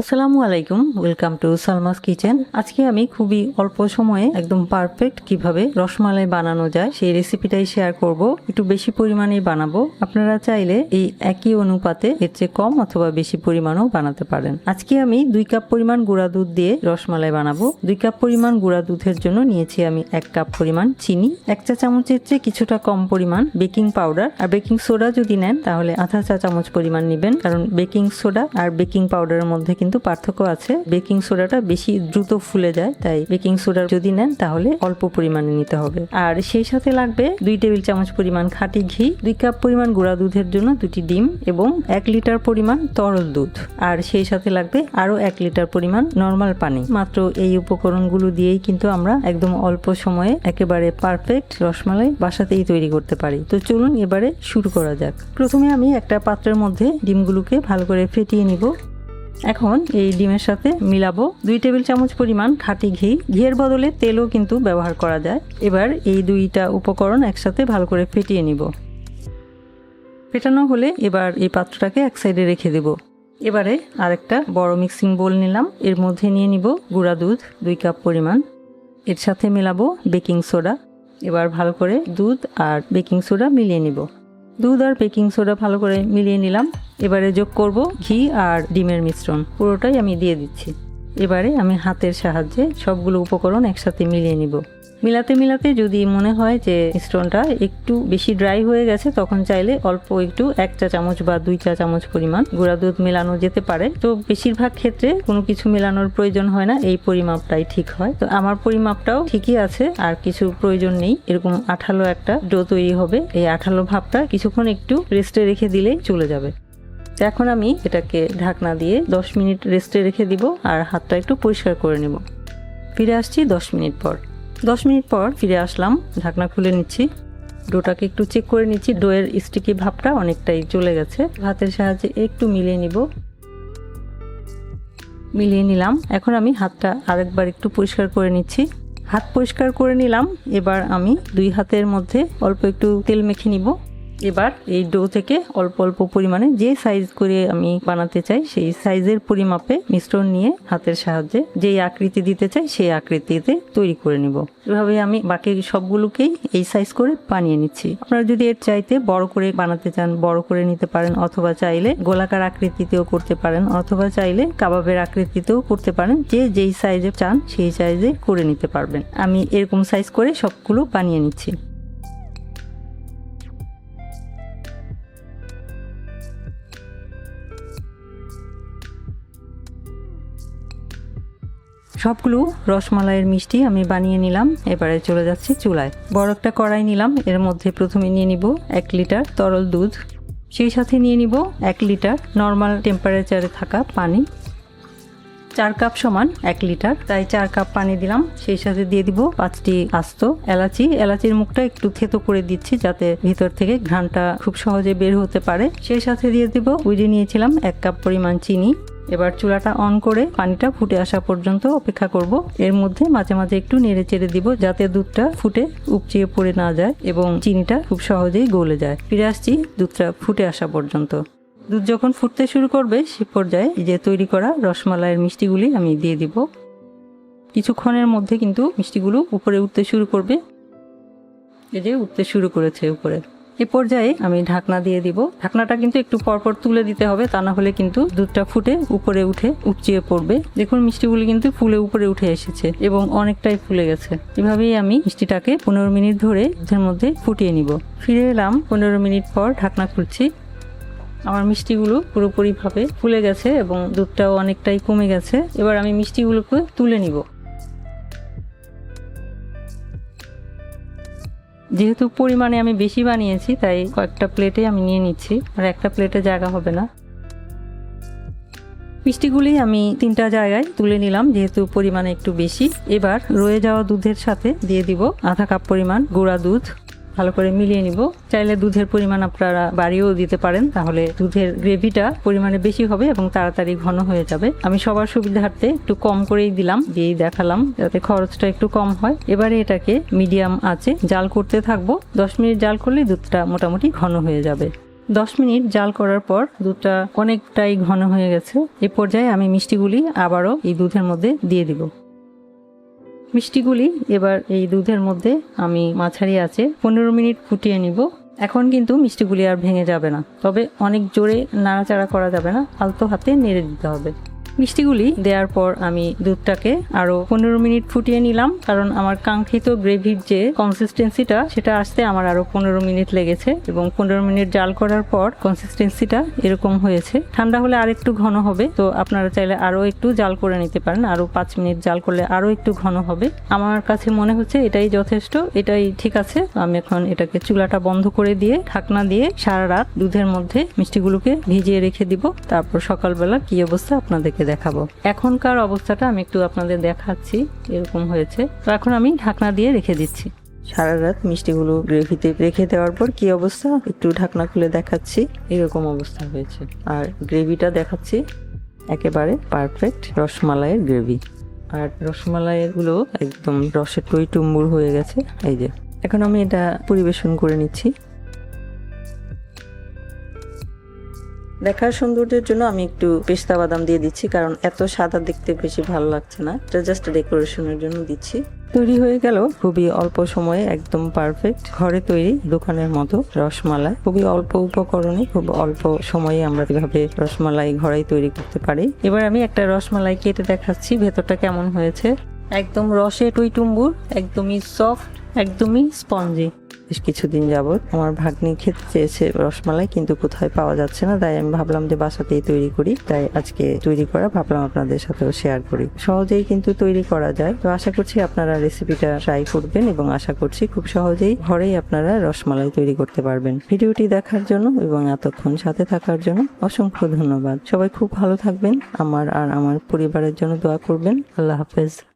আসসালামু আলাইকুম welcome to Salma's kitchen. আজকে আমি খুবই অল্প সময়ে একদম পারফেক্ট কীভাবে রসমালাই বানানো যায় সেই রেসিপিটাই শেয়ার করব। একটু বেশি পরিমাণে বানাবো। আপনারা চাইলে এই একই অনুপাতে এর চেয়ে কম অথবা বেশি পরিমাণও বানাতে পারেন। আজকে আমি দুই কাপ পরিমাণ গুঁড়া দুধ দিয়ে রসমালাই বানাবো। দুই কাপ পরিমাণ গুঁড়া দুধের জন্য নিয়েছি আমি এক কাপ পরিমাণ চিনি। এক চা চামচের চেয়ে কিছুটা কম পরিমাণ বেকিং পাউডার আর বেকিং সোডা যদি নেন, তাহলে আধা চা চামচ পরিমাণ নেবেন। কারণ বেকিং সোডা আর বেকিং পাউডারের মধ্যে কিন্তু পার্থক্য আছে। বেকিং সোডাটা বেশি দ্রুত ফুলে যায়, তাই বেকিং সোডা যদি নেন তাহলে অল্প পরিমাণে নিতে হবে। আর সেই সাথে লাগবে দুই টেবিল চামচ পরিমাণ খাঁটি ঘি, দুই কাপ পরিমাণ গুঁড়া দুধের জন্য দুটি ডিম এবং এক লিটার পরিমাণ তরল দুধ। আর সেই সাথে লাগবে আরও এক লিটার পরিমাণ নর্মাল পানি। মাত্র এই উপকরণগুলো দিয়েই কিন্তু আমরা একদম অল্প সময়ে একেবারে পারফেক্ট রসমালাই বাসাতেই তৈরি করতে পারি। তো চলুন এবারে শুরু করা যাক। প্রথমে আমি একটা পাত্রের মধ্যে ডিমগুলোকে ভালো করে ফেটিয়ে নিব। এখন এই ডিমের সাথে মিলাবো দুই টেবিল চামচ পরিমাণ খাঁটি ঘি। ঘিয়ের বদলে তেলও কিন্তু ব্যবহার করা যায়। এবার এই দুইটা উপকরণ একসাথে ভালো করে ফেটিয়ে নিব। ফেটানো হলে এবার এই পাত্রটাকে এক সাইডে রেখে দেব। এবারে আরেকটা বড় মিক্সিং বোল নিলাম। এর মধ্যে নিয়ে নিব গুঁড়া দুধ দুই কাপ পরিমাণ। এর সাথে মেলাবো বেকিং সোডা। এবার ভালো করে দুধ আর বেকিং সোডা মিলিয়ে নিব। দুধ আর বেকিং সোডা ভালো করে মিলিয়ে নিলাম। এবারে যোগ করব ঘি আর ডিমের মিশ্রণ। পুরোটাই আমি দিয়ে দিচ্ছি। এবারে আমি হাতের সাহায্যে সবগুলো উপকরণ একসাথে মিলিয়ে নিব। মিলাতে মিলাতে যদি মনে হয় যে মিশ্রণটা একটু বেশি ড্রাই হয়ে গেছে, তখন চাইলে অল্প একটু এক চা চামচ বা দুই চা চামচ পরিমাণ গুঁড়া দুধ মেলানো যেতে পারে। তো বেশিরভাগ ক্ষেত্রে কোনো কিছু মেলানোর প্রয়োজন হয় না, এই পরিমাপটাই ঠিক হয়। তো আমার পরিমাপটাও ঠিকই আছে, আর কিছু প্রয়োজন নেই। এরকম আঠালো একটা ডো তৈরি হবে। এই আঠালো ভাবটা কিছুক্ষণ একটু রেস্টে রেখে দিলেই চলে যাবে। এখন আমি এটাকে ঢাকনা দিয়ে দশ মিনিট রেস্টে রেখে দিব আর হাতটা একটু পরিষ্কার করে নেব। ফিরে আসছি দশ মিনিট পর। দশ মিনিট পর ফিরে আসলাম, ঢাকনা খুলে নিচ্ছি। ডোটাকে একটু চেক করে নিচ্ছি, ডোয়ের স্টিকি ভাবটা অনেকটাই চলে গেছে। হাতের সাহায্যে একটু মিলিয়ে নিব। মিলিয়ে নিলাম। এখন আমি হাতটা আরেকবার একটু পরিষ্কার করে নিচ্ছি। হাত পরিষ্কার করে নিলাম, এবার আমি দুই হাতের মধ্যে অল্প একটু তেল মেখে নিব। এবার এই ডো থেকে অল্প অল্প পরিমাণে যে সাইজ করে আমি বানাতে চাই, সেই সাইজের পরিমাপে মিশ্রণ নিয়ে হাতের সাহায্যে যেই আকৃতি দিতে চাই, সেই আকৃতিতে তৈরি করে নিব। এভাবে আমি বাকি সবগুলোকেই এই সাইজ করে বানিয়ে নিচ্ছি। আপনারা যদি এর চাইতে বড় করে বানাতে চান, বড় করে নিতে পারেন, অথবা চাইলে গোলাকার আকৃতিতেও করতে পারেন, অথবা চাইলে কাবাবের আকৃতিতেও করতে পারেন, যে যেই সাইজে চান, সেই সাইজে করে নিতে পারবেন। আমি এরকম সাইজ করে সবগুলো বানিয়ে নিচ্ছি। সবগুলো রসমালাইয়ের মিষ্টি আমি বানিয়ে নিলাম। এবারে চলে যাচ্ছি চুলায়। বড় একটা কড়াই নিলাম। এর মধ্যে প্রথমে নিয়ে নিব এক লিটার তরল দুধ। সেই সাথে নিয়ে নিব এক লিটার নর্মাল টেম্পারেচারে থাকা পানি। চার কাপ সমান এক লিটার। তাই চার কাপ পানি দিলাম। সেই সাথে দিয়ে দিব পাঁচটি আস্ত এলাচি। এলাচির মুখটা একটু থেতো করে দিচ্ছি যাতে ভিতর থেকে ঘ্রাণটা খুব সহজে বের হতে পারে। সেই সাথে দিয়ে দিব উইডে নিয়েছিলাম এক কাপ পরিমাণ চিনি। এবার চুলাটা অন করে পানিটা ফুটে আসা পর্যন্ত অপেক্ষা করব। এর মধ্যে মাঝে মাঝে একটু নেড়ে চেড়ে দিব যাতে দুধটা ফুটে উপচিয়ে পড়ে না যায় এবং চিনিটা খুব সহজেই গলে যায়। ফিরে আসছি দুধটা ফুটে আসা পর্যন্ত। দুধ যখন ফুটতে শুরু করবে সে পর্যায়ে যে তৈরি করা রসমালাইয়ের মিষ্টিগুলি আমি দিয়ে দিব। কিছুক্ষণের মধ্যে কিন্তু মিষ্টিগুলো উপরে উঠতে শুরু করবে। এই যে উঠতে শুরু করেছে উপরে। এ পর্যায়ে আমি ঢাকনা দিয়ে দিব। ঢাকনাটা কিন্তু একটু পরপর তুলে দিতে হবে, তা না হলে কিন্তু দুধটা ফুটে উপরে উঠে উপচিয়ে পড়বে। দেখুন, মিষ্টিগুলি কিন্তু ফুলে উপরে উঠে এসেছে এবং অনেকটাই ফুলে গেছে। এভাবেই আমি মিষ্টিটাকে পনেরো মিনিট ধরে দুধের মধ্যে ফুটিয়ে নিব। ফিরে এলাম, পনেরো মিনিট পর ঢাকনা খুলছি। আমার মিষ্টিগুলো পুরোপুরিভাবে ফুলে গেছে এবং দুধটাও অনেকটাই কমে গেছে। এবার আমি মিষ্টিগুলোকে তুলে নিব। যেহেতু পরিমাণে আমি বেশি বানিয়েছি, তাই কয়েকটা প্লেটে আমি নিয়ে নিচ্ছি। আর একটা প্লেটে জায়গা হবে না। মিষ্টিগুলি আমি তিনটা জায়গায় তুলে নিলাম, যেহেতু পরিমাণে একটু বেশি। এবার রয়ে যাওয়া দুধের সাথে দিয়ে দিব আধা কাপ পরিমাণ গুঁড়া দুধ। ভালো করে মিলিয়ে নিব। চাইলে দুধের পরিমাণ আপনারা বাড়িয়েও দিতে পারেন, তাহলে দুধের গ্রেভিটা পরিমাণে বেশি হবে এবং তাড়াতাড়ি ঘন হয়ে যাবে। আমি সবার সুবিধার্থে একটু কম করেই দিলাম, দিয়েই দেখালাম যাতে খরচটা একটু কম হয়। এবারে এটাকে মিডিয়াম আছে জাল করতে থাকব। দশ মিনিট জাল করলে দুধটা মোটামুটি ঘন হয়ে যাবে। দশ মিনিট জাল করার পর দুধটা অনেকটাই ঘন হয়ে গেছে। এ পর্যায়ে আমি মিষ্টিগুলি আবারও এই দুধের মধ্যে দিয়ে দিব। মিষ্টিগুলি এবার এই দুধের মধ্যে আমি মাঝারি আছে। পনেরো মিনিট ফুটিয়ে নিব। এখন কিন্তু মিষ্টিগুলি আর ভেঙে যাবে না। তবে অনেক জোরে নাড়াচাড়া করা যাবে না। আলতো হাতে নেড়ে দিতে হবে। মিষ্টিগুলি দেওয়ার পর আমি দুধটাকে আরও পনেরো মিনিট ফুটিয়ে নিলাম, কারণ আমার কাঙ্ক্ষিত গ্রেভির যে কনসিস্টেন্সিটা সেটা আসতে আমার আরও পনেরো মিনিট লেগেছে এবং পনেরো মিনিট জাল করার পর কনসিস্টেন্সিটা এরকম হয়েছে। ঠান্ডা হলে আর একটু ঘন হবে, তো আপনারা চাইলে আরও একটু জাল করে নিতে পারেন, আরও পাঁচ মিনিট জাল করলে আরও একটু ঘন হবে। আমার কাছে মনে হচ্ছে এটাই যথেষ্ট, এটাই ঠিক আছে। আমি এখন এটাকে চুলাটা বন্ধ করে দিয়ে, ঢাকনা দিয়ে সারা রাত দুধের মধ্যে মিষ্টিগুলোকে ভিজিয়ে রেখে দিব। তারপর সকালবেলা কি অবস্থা আপনাদেরকে দেখাবো। এখনকার অবস্থাটা আমি একটু আপনাদের দেখাচ্ছি এরকম হয়েছে। তো এখন আমি ঢাকনা দিয়ে রেখে দিচ্ছি। সারা রাত মিষ্টিগুলো গ্রেভিতে রেখে দেওয়ার পর কি অবস্থা? একটু ঢাকনা খুলে দেখাচ্ছি। এরকম অবস্থা হয়েছে। আর গ্রেভিটা দেখাচ্ছি। একেবারে পারফেক্ট রসমালাইয়ের গ্রেভি। আর রসমালাইয়েরগুলো একদম রসে টই টুম্বুর হয়ে গেছে। এই যে এখন আমি এটা পরিবেশন করে নিচ্ছি। দেখার সৌন্দর্যের জন্য আমি একটু পেস্তা বাদাম দিয়ে দিচ্ছি, কারণ এত সাদা দেখতে বেশি ভালো লাগছে না। এটা জাস্ট ডেকোরেশনের জন্য দিচ্ছি। তৈরি হয়ে গেল খুবই অল্প সময়ে একদম পারফেক্ট ঘরে তৈরি দোকানের মতো রসমালাই। খুবই অল্প উপকরণে, খুব অল্প সময়ে আমরা এভাবে রসমালাই ঘরেই তৈরি করতে পারি। এবার আমি একটা রসমালাই কেটে দেখাচ্ছি, ভেতরটা কেমন হয়েছে। একদম রসে টুইটুম্বুর, একদমই সফট একদমই স্পঞ্জি বেশ কিছুদিন যাবৎ আমার ভাগ্নি খেতে চেয়েছে রসমালাই, কিন্তু কোথায় পাওয়া যাচ্ছে না, তাই আমি ভাবলাম যে বাসাতেই তৈরি করি। তাই আজকে তৈরি করা ভাবলাম আপনাদের সাথেও শেয়ার করি। সহজেই কিন্তু তৈরি করা যায়। তো আশা করছি আপনারা রেসিপিটা ট্রাই করবেন এবং আশা করছি খুব সহজেই ঘরেই আপনারা রসমালাই তৈরি করতে পারবেন। ভিডিওটি দেখার জন্য এবং এতক্ষণ সাথে থাকার জন্য অসংখ্য ধন্যবাদ। সবাই খুব ভালো থাকবেন। আমার আর আমার পরিবারের জন্য দোয়া করবেন। আল্লাহ হাফেজ।